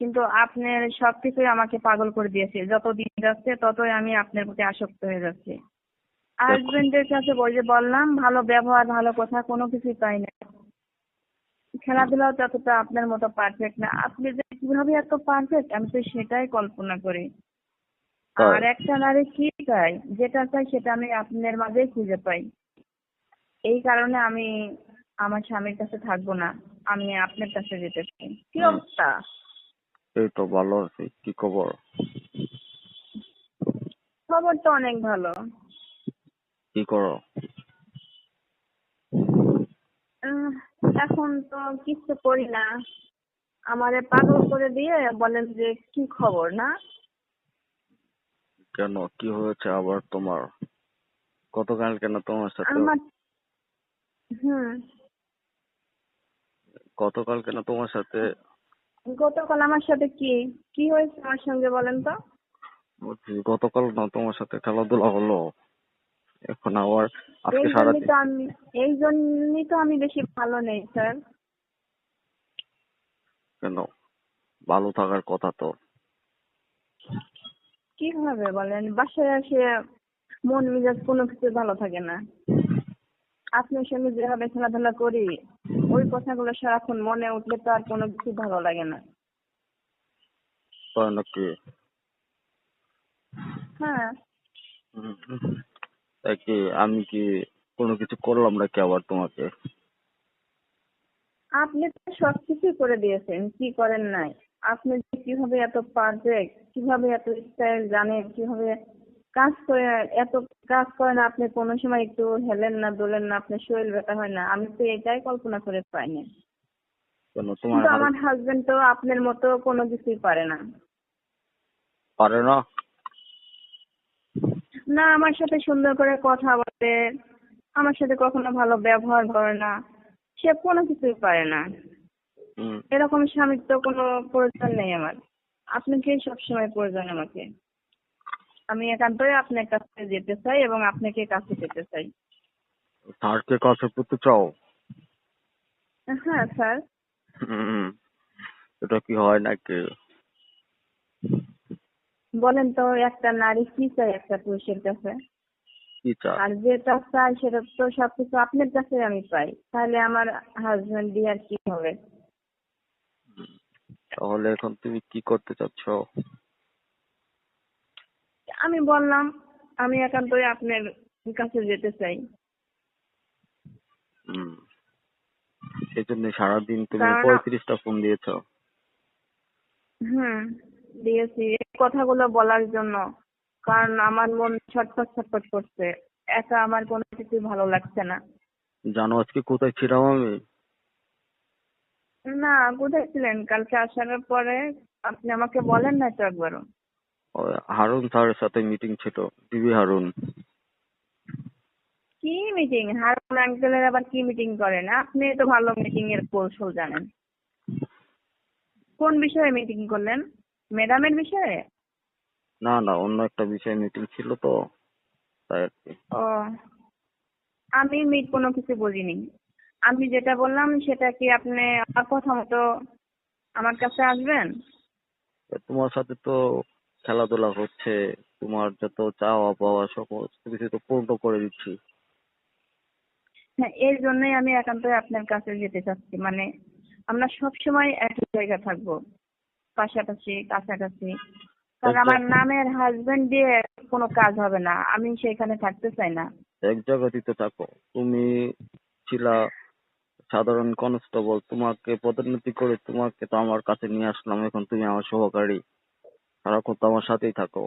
কিন্তু আপনার সবকিছুই আমাকে পাগল করে দিয়েছে। যত দিন যাচ্ছে ততই আমি আপনার প্রতি আসক্ত হয়ে যাচ্ছি। হাজবেন্ডের কাছে ওই যে বললাম ভালো ব্যবহার ভালো কথা কোনো কিছুই পাই না। খেলাধুলাও ততটা আপনার মতো পারফেক্ট না। আপনি যে কীভাবে এত পারফেক্ট আমি তো সেটাই কল্পনা করি। আর একটা নারী কি চাই যেটা চাই সেটা আমি আপনার মাঝেই খুঁজে পাই। এই কারণে আমি আমার স্বামীর কাছে থাকব না। আমি আপনার কাছে যেতে চাই। কি অবস্থা? এই তো ভালো আছি। কি খবর? খবর তো অনেক ভালো। কি করো? আহ, এখন তো কিছু করি না। আমারে পাগল করে দিয়ে বলেন যে কি খবর না? কেন? কি হয়েছে আবার তোমার? গতকাল কেন তোমার সাথে? আমার হুম। গতকাল কেন তোমার সাথে গতকাল আমার সাথে কি? কি হয়েছে আমার সঙ্গে বলেন তো? গতকাল না তোমার সাথে খেলাধুলা হলো। এখন আবার আজকে সারাদিন। তো আমি এই জন্যই তো আমি বেশি ভালো নেই স্যার। কেন? ভালো থাকার কথা তো। কীভাবে বলেন? বাসায় এসে মন মেজাজ কোনো কিছু ভালো থাকে না। আপনার সঙ্গে যেভাবে খেলাধুলা করি ওই কথাগুলো সারাক্ষণ মনে উঠলে তো আর কোনো কিছু ভালো লাগে না। নাকি? হ্যাঁ। হুম, হুম। কি আমি কি কোনো কিছু করলাম নাকি আবার তোমাকে? আপনি তো সবকিছুই করে দিয়েছেন কি করেন নাই? আপনি কীভাবে এত পারফেক্ট কীভাবে এত স্টাইল জানেন কীভাবে কাজ করে এত কাজ করেন আপনি কোনো সময় একটু হেলেন না দোলেন না আপনার শরীর ব্যথা হয় না। আমি তো এটাই কল্পনা করে পাইনি কেন তোমার কিন্তু আমার হাজবেন্ড তো আপনার মতো কোনো কিছুই পারে না। পারে না? না আমার সাথে সুন্দর করে কথা বলে আমার সাথে কখনো ভালো ব্যবহার করে না সে কোনো কিছুই পারে না। এরকম স্বামীর তো কোনো প্রয়োজন নেই আমার। আপনাকেই সবসময় প্রয়োজন আমাকে? আমি একান্তই আপনার কাছে যেতে চাই এবং আপনাকে কাছে যেতে চাই। স্যারকে কাছে পেতে চাও? হ্যাঁ স্যার। এটা কি হয় নাকি? বলেন তো একটা নারী কি চাই একটা পুরুষের কাছে? কি চায়? আর যেটা চাই সেটা তো সবকিছু আপনার কাছে আমি পাই। তাহলে আমার হাজবেন্ড দিয়ে আর কি হবে? তাহলে এখন তুমি কি করতে চাচ্ছ? আমি বললাম আমি একান্তই আপনার কাছে যেতে চাই। হুম। সেই সারাদিন তুমি পঁয়ত্রিশটা ফোন দিয়েছ। হুম দিয়েছি। এই কথাগুলো বলার জন্য। কারণ আমার মন ছটফট ছটফট করছে। একা আমার কোনো কিছু ভালো লাগছে না। জানো আজকে কোথায় ছিলাম আমি? না কোথায় ছিলেন? কালকে আসার পরে আপনি আমাকে বলেন না তো একবারও। হারুন স্যারের সাথে মিটিং ছিল। ডিবি হারুন? কি মিটিং হারুন আঙ্কেলের আবার কি মিটিং করেন আপনি তো ভালো মিটিং এর কৌশল জানেন। কোন বিষয়ে মিটিং করলেন? ম্যাডামের বিষয়ে? না না অন্য একটা বিষয়ে মিটিং ছিল তো তাই আর কি। ও আমি মিট কোনো কিছু বলিনি। আমি যেটা বললাম সেটা কি আপনি আমার কথা মতো আমার কাছে আসবেন? তোমার সাথে তো খেলাধুলা হচ্ছে তোমার যত চাওয়া পাওয়া সমস্ত কিছু তো পূর্ণ করে দিচ্ছি। হ্যাঁ এর জন্যই আমি একান্তই আপনার কাছে যেতে চাচ্ছি। মানে আমরা সব সময় একই জায়গায় থাকব পাশাপাশি কাছাকাছি। কারণ আমার নামের হাজবেন্ড দিয়ে কোনো কাজ হবে না। আমি সেখানে থাকতে চাই না। এক জায়গাতেই তো থাকো। তুমি ছিলা সাধারণ কনস্টেবল তোমাকে পদোন্নতি করে তোমাকে তো আমার কাছে নিয়ে আসলাম। এখন তুমি আমার সহকারী। সারাক্ষণ তো আমার সাথেই থাকো।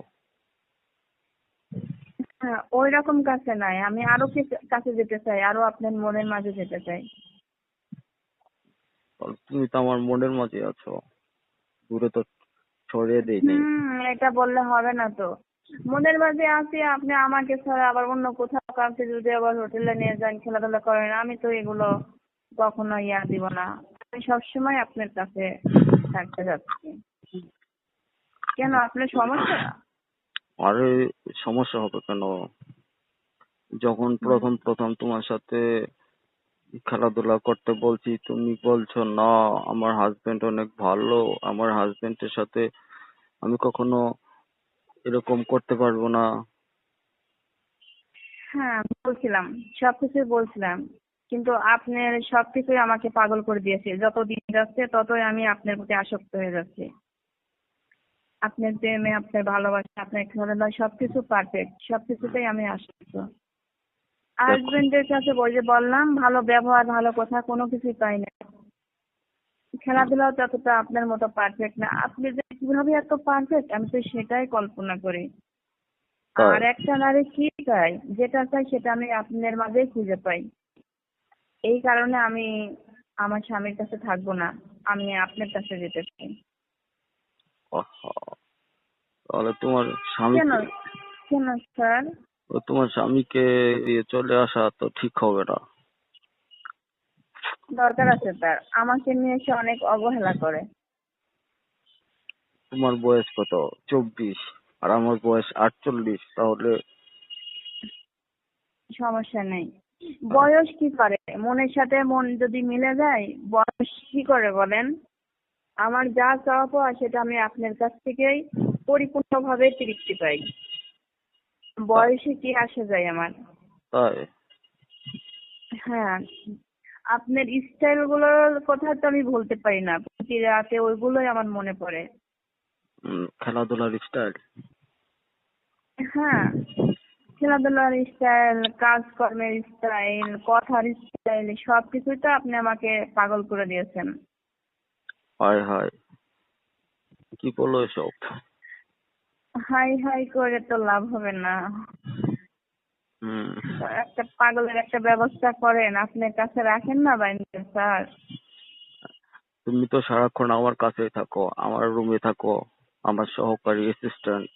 হ্যাঁ ওই রকম কাছে নাই। আমি আরও কাছে যেতে চাই আরও আপনার মনের মাঝে যেতে চাই। তুমি তো আমার মনের মাঝে আছো। দূরে তো ছড়িয়ে দেই এটা বললে হবে না তো। মনের মাঝে আছি আপনি আমাকে ছাড়া আবার অন্য কোথাও কাউকে যদি আবার হোটেলে নিয়ে যান খেলাধুলা করেন আমি তো এগুলো কখনো ইয়া দিব না। আমি সবসময় আপনার কাছে থাকতে যাচ্ছি। কেন? আপনার সমস্যা? আরে সমস্যা হবে কেন? যখন প্রথম প্রথম তোমার সাথে খেলাধুলা করতে বলছি তুমি বলছো না আমার হাজবেন্ড অনেক ভালো। আমার হাজবেন্ডের সাথে আমি কখনো এরকম করতে পারব না। হ্যাঁ বলছিলাম। সবকিছুই বলছিলাম। কিন্তু আপনার সবকিছুই আমাকে পাগল করে দিয়েছে। যত দিন যাচ্ছে ততই আমি আপনার প্রতি আসক্ত হয়ে যাচ্ছি। আপনার প্রেমে আপনার ভালোবাসা আপনার খেলাধুলা সবকিছু পারফেক্ট সবকিছুতেই আমি আসক্ত হাজবেন্ডের কাছে যে বললাম ভালো ব্যবহার ভালো কথা কোনো কিছুই পাই না। খেলাধুলাও ততটা আপনার মতো পারফেক্ট না। আপনি যে কীভাবে এত পারফেক্ট আমি তো সেটাই কল্পনা করি। আর একটা নারী কি চাই যেটা চাই সেটা আমি আপনার মাঝেই খুঁজে পাই। এই কারণে আমি আমার স্বামীর কাছে থাকব না। আমি আপনার কাছে যেতে চাই। আহা, তাহলে তোমার স্বামী কেন? কেন স্যার? তোমার স্বামীকে দিয়ে চলে আসা তো ঠিক হবে না। দরকার আছে তার আমাকে নিয়ে সে অনেক অবহেলা করে। তোমার বয়স কত? চব্বিশ। আর আমার বয়স আটচল্লিশ তাহলে সমস্যা নেই। বয়স কি করে? মনের সাথে মন যদি মিলে যায় বয়স কি করে বলেন? আমার যা চাওয়া পাওয়া সেটা আমি আপনার কাছ থেকেই পরিপূর্ণভাবে তৃপ্তি পাই। বয়সে কি আসা যায় আমার? তাই হ্যাঁ আপনার স্টাইলগুলোর কথা তো আমি বলতে পারি না। প্রতি রাতে ওইগুলোই আমার মনে পড়ে। খেলাধুলার স্টাইল? হ্যাঁ খেলাধুলার স্টাইল কাজকর্মের স্টাইল কথার স্টাইল সবকিছুই তো আপনি আমাকে পাগল করে দিয়েছেন। হায় হায়। কি বলো এসব? হাই হাই করে তো লাভ হবে না। একটা পাগলের একটা ব্যবস্থা করেন আপনার কাছে রাখেন না বাইন্ডার স্যার। তুমি তো সারাক্ষণ আমার কাছেই থাকো আমার রুমে থাকো আমার সহকারী অ্যাসিস্ট্যান্ট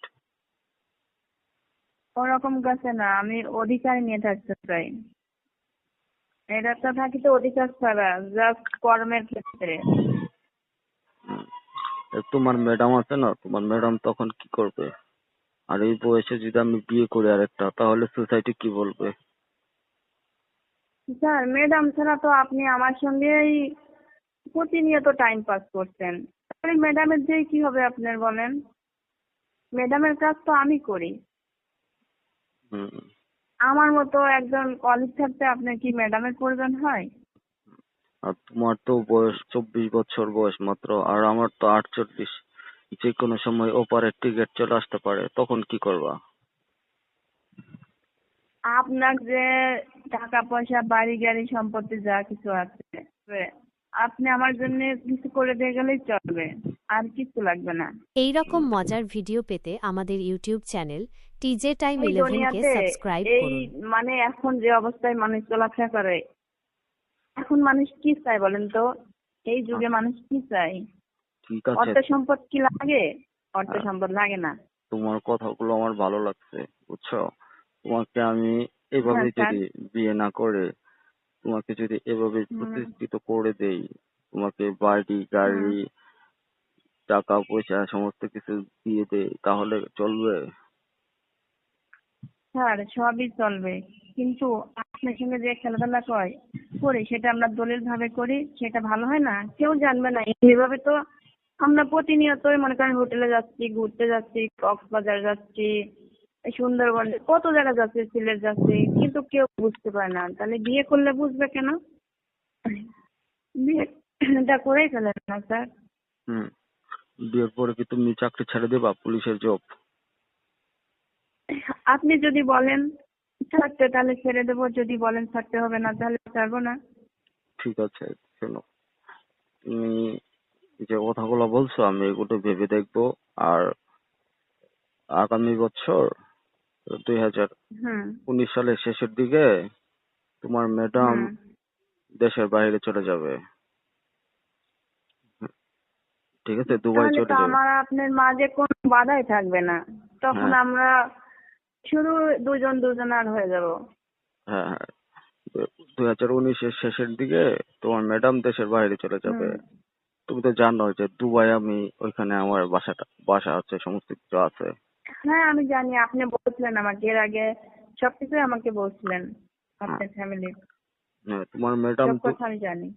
ওরকম কাছে না আমি অধিকার নিয়ে থাকতে চাই। এটা তো থাকি তো অধিকার ছাড়া জাস্ট কর্মের ক্ষেত্রে। তোমার ম্যাডাম আছে না? তোমার ম্যাডাম তখন কি করবে? আর এই বয়সে যদি আমি বিয়ে করি আরেকটা তাহলে সোসাইটি কি বলবে? স্যার ম্যাডাম ছাড়া তো আপনি আমার সঙ্গেই প্রতিনিয়ত টাইম পাস করছেন। তাহলে ম্যাডামের দিয়ে কি হবে আপনার বলেন? ম্যাডামের কাজ তো আমি করি। আমার মতো একজন কলিগ থাকতে আপনার কি ম্যাডামের প্রয়োজন হয়? আর তোমার তো বয়স চব্বিশ বছর বয়স মাত্র আর আমার তো আটচল্লিশ। যে কোনো সময় ওপারের টিকিট চলে আসতে পারে তখন কি করবা? আপনার যে টাকা পয়সা বাড়ি গাড়ি সম্পত্তি যা কিছু আছে আপনি আমার জন্য কিছু করে দিয়ে গেলেই চলবে আর কিছু লাগবে না। এই রকম মজার ভিডিও পেতে আমাদের ইউটিউব চ্যানেল টিজে টাইম এই ইলেভেনকে দুনিয়াতে সাবস্ক্রাইব এই করুন। মানে এখন যে অবস্থায় মানুষ চলাফেরা করে এখন মানুষ কি চায় বলেন তো? এই যুগে মানুষ কি চায়? ঠিক আছে। অর্থ সম্পদ কি লাগে? অর্থ হ্যাঁ। সম্পদ লাগে না। তোমার কথাগুলো আমার ভালো লাগছে বুঝছ? তোমাকে আমি এভাবে হ্যাঁ, যদি বিয়ে না করে তোমাকে যদি এভাবে প্রতিষ্ঠিত করে দেই তোমাকে বাড়ি গাড়ি টাকা পয়সা সমস্ত কিছু দিয়ে দেই তাহলে চলবে? স্যার, সবই চলবে। কিন্তু আপনার সঙ্গে যে খেলাধুলা করে করি, সেটা আমরা দলিল ভাবে করি, সেটা ভালো হয় না? কেউ জানবে না। এইভাবে তো আমরা প্রতিনিয়তই মনে করেন হোটেলে যাচ্ছি, ঘুরতে যাচ্ছি, কক্সবাজার যাচ্ছি, সুন্দরবন, কত জায়গা যাচ্ছে, সিলেট যাচ্ছে, কিন্তু কেউ বুঝতে পারে না। তাহলে বিয়ে করলে বুঝবে কেন? বিয়েটা করেই ফেলেন না, স্যার। হুম। বিয়ের পরে কি তুমি চাকরি ছেড়ে দেবা? পুলিশের জব আপনি যদি বলেন ছাড়তে তাহলে ছেড়ে দেবো। যদি বলেন ছাড়তে হবে না তাহলে ছাড়বো না। ঠিক আছে শোনো। তুমি যে কথাগুলো বলছো আমি এগুলো ভেবে দেখব। আর আগামী বছর দুই হাজার উনিশ সালের শেষের দিকে তোমার ম্যাডাম দেশের বাইরে চলে যাবে। ঠিক আছে দুবাই চলে যাবে। আমার আপনার মাঝে কোনো বাধাই থাকবে না। তখন হ্যাঁ। আমরা শুধু দুজন দুজনার হয়ে যাব। হ্যাঁ হ্যাঁ। দুই হাজার উনিশের শেষের দিকে তোমার ম্যাডাম দেশের বাইরে চলে যাবে। তুমি তো জানো যে দুবাই আমি ওইখানে আমার বাসাটা বাসা আছে সমস্ত কিছু আছে। হ্যাঁ আমি জানি। আপনি বলছিলেন আমাকে এর আগে সবকিছুই আমাকে বলছিলেন আপনার ফ্যামিলির হ্যাঁ, তোমার ম্যাডাম সব কথা আমি জানি।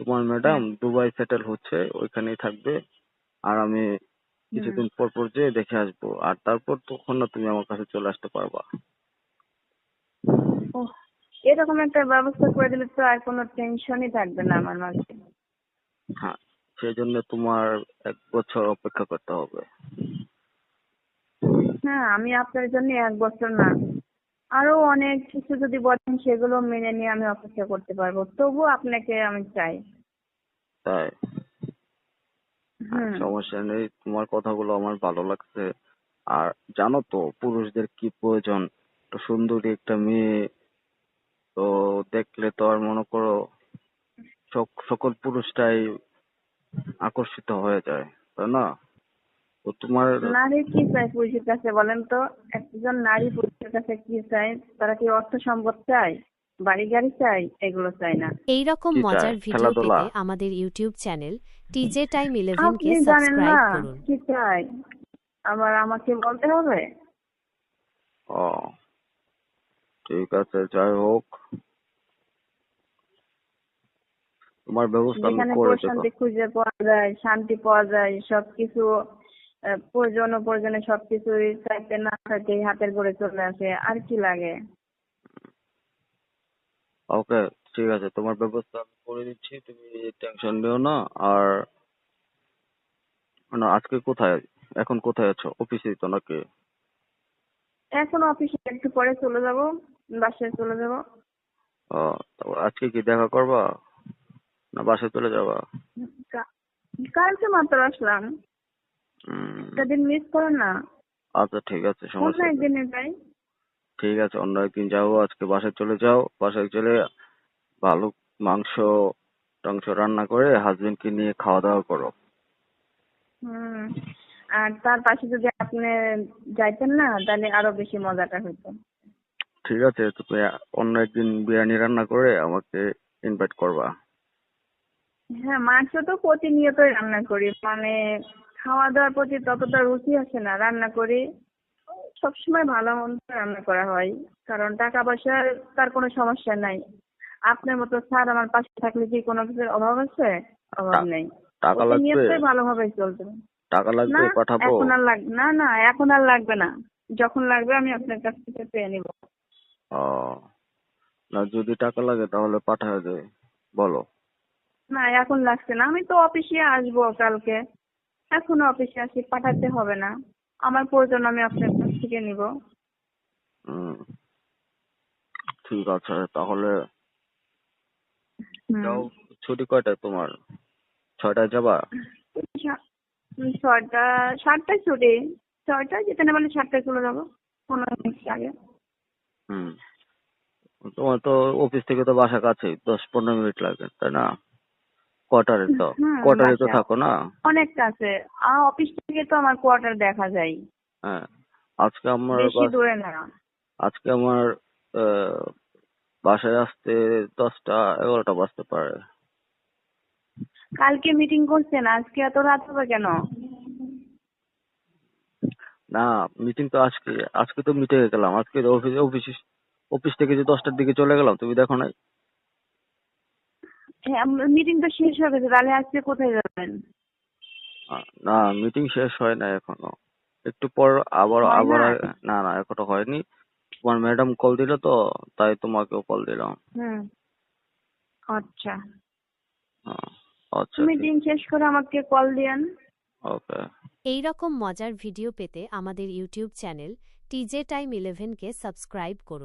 তোমার ম্যাডাম দুবাই সেটেল হচ্ছে ওইখানেই থাকবে। আর আমি কিছুদিন পর পর যেয়ে দেখে আসব। আর তারপর তখন না তুমি আমার কাছে চলে আসতে পারবা। ও এরকম একটা ব্যবস্থা করে দিলে তো আর কোনো টেনশনই থাকবে না আমার মাঝে। হ্যাঁ সেই জন্য তোমার এক বছর অপেক্ষা করতে হবে। হ্যাঁ আমি আপনার জন্য এক বছর না। আরও অনেক কিছু যদি বলেন সেগুলো মেনে নিয়ে আমি অপেক্ষা করতে পারব। তবু আপনাকে আমি চাই। তাই? সমস্যা নেই তোমার কথাগুলো আমার ভালো লাগছে। আর জানো তো পুরুষদের কি প্রয়োজন? একটা সুন্দরী একটা মেয়ে তো দেখলে তো আর মনে করো সক- সকল পুরুষটাই আকর্ষিত হয়ে যায় তাই না? তো তোমার নারী কি চায় পুরুষের কাছে বলেন তো? একজন নারী পুরুষের কাছে কি চায়? তারা কি অর্থ সম্পদ চায়? বাড়ি গাড়ি চায় এগুলো চায় না। এই রকম কি চায়? মজার ভিডিও খেলাধুলা? পেতে আমাদের YouTube channel TJ time eleven কে আপনি জানেন না সাবস্ক্রাইব করুন। কি চাই? আবার আমাকে বলতে হবে? ও ঠিক আছে যাই হোক। তোমার ব্যবস্থা আমি যেখানে করে দেবো। প্রশান্তি খুঁজে পাওয়া যায় শান্তি পাওয়া যায় সবকিছু আহ, প্রয়োজন প্রয়োজনে সবকিছুই চাইতে না থাকে হাতের করে চলে আসে। আর কি লাগে? ওকে ঠিক আছে। তোমার ব্যবস্থা আমি করে দিচ্ছি তুমি টেনশন নিও না। আর না আজকে কোথায়? এখন কোথায় আছো? অফিসে তো নাকি? এখন অফিসে একটু পরে চলে যাব বাসায় চলে যাব। ও তারপর আজকে কি দেখা করবা? না বাসায় চলে যাবা? কা- কালকে মাত্র আসলাম। উম, একটা দিন মিস করেন না। আচ্ছা ঠিক আছে সমস্যা নেই। একদিনে যাই? ঠিক আছে অন্য একদিন যাব আজকে বাসায় চলে যাও। বাসায় চলে ভালো মাংস টাংস রান্না করে হাজবেন্ডকে নিয়ে খাওয়া দাওয়া করো। হুম আর তার পাশে যদি আপনি যাইতেন না তাহলে আরও বেশি মজাটা হতো ঠিক আছে তুমি অন্য একদিন বিরিয়ানি রান্না করে আমাকে ইনভাইট করবা। হ্যাঁ মাংস তো প্রতিনিয়তই রান্না করি মানে খাওয়া দাওয়ার প্রতি ততটা রুচি আসে না রান্না করি। সবসময় ভালো মন্দ রান্না করা হয় কারণ টাকা পয়সার তার কোনো সমস্যা নাই। আপনার মতো স্যার আমার পাশে থাকলে কি কোনো কিছুর অভাব আছে? অভাব নেই। টাকা লাগবে? ভালোভাবে চলতে টাকা লাগবে পাঠাবো? এখন আর লাগবে না না এখন আর লাগবে না। যখন লাগবে আমি আপনার কাছ থেকে পেয়ে নিব। ও না যদি টাকা লাগে তাহলে পাঠায় বলো। না এখন লাগছে না। আমি তো অফিসে আসব কালকে। এখনও অফিসে আসি পাঠাতে হবে না। আমার প্রয়োজন আমি আপনার থেকে নিব। হুম। ঠিক আছে তাহলে। যাও ছুটি কয়টায় তোমার? ছয়টায় যাবা? ছয়টা সাতটায় ছুটি। ছয়টায় যেতে না বলে সাতটায় চলে যাব পনেরো মিনিট আগে হুম। তোমার তো অফিস থেকে তো বাসা কাছেই দশ পনেরো মিনিট লাগে তাই না? কোয়ার্টারে তো কোয়ার্টারে তো থাকো না? অনেক কাছে অফিস থেকে তো আমার কোয়ার্টার দেখা যায়। হ্যাঁ। আজকে আমার বেশি দূরে না। আজকে আমার বাসায় আসতে দশটা এগারোটা বাজতে পারে। কালকে মিটিং করছেন আজকে এত রাত হবে কেন? না মিটিং তো আজকে আজকে তো মিটে গেলাম। আজকে তো অফিস অফিস অফিস থেকে যে দশটার দিকে চলে গেলাম তুমি দেখো নাই? হ্যাঁ মিটিং তো শেষ হয়ে গেছে তাহলে আজকে কোথায় যাবেন? না মিটিং শেষ হয় না এখনও। একটু পর আবার আবার না? না না এখনও হয়নি। তোমার ম্যাডাম কল দিল তো তাই তোমাকেও কল দিলাম। হুম। আচ্ছা। আচ্ছা তুমি দিন শেষ করে আমাকে কল দিয়েন। ওকে এই রকম মজার ভিডিও পেতে আমাদের ইউটিউব চ্যানেল টিজে টাইম ইলেভেনকে সাবস্ক্রাইব করুন।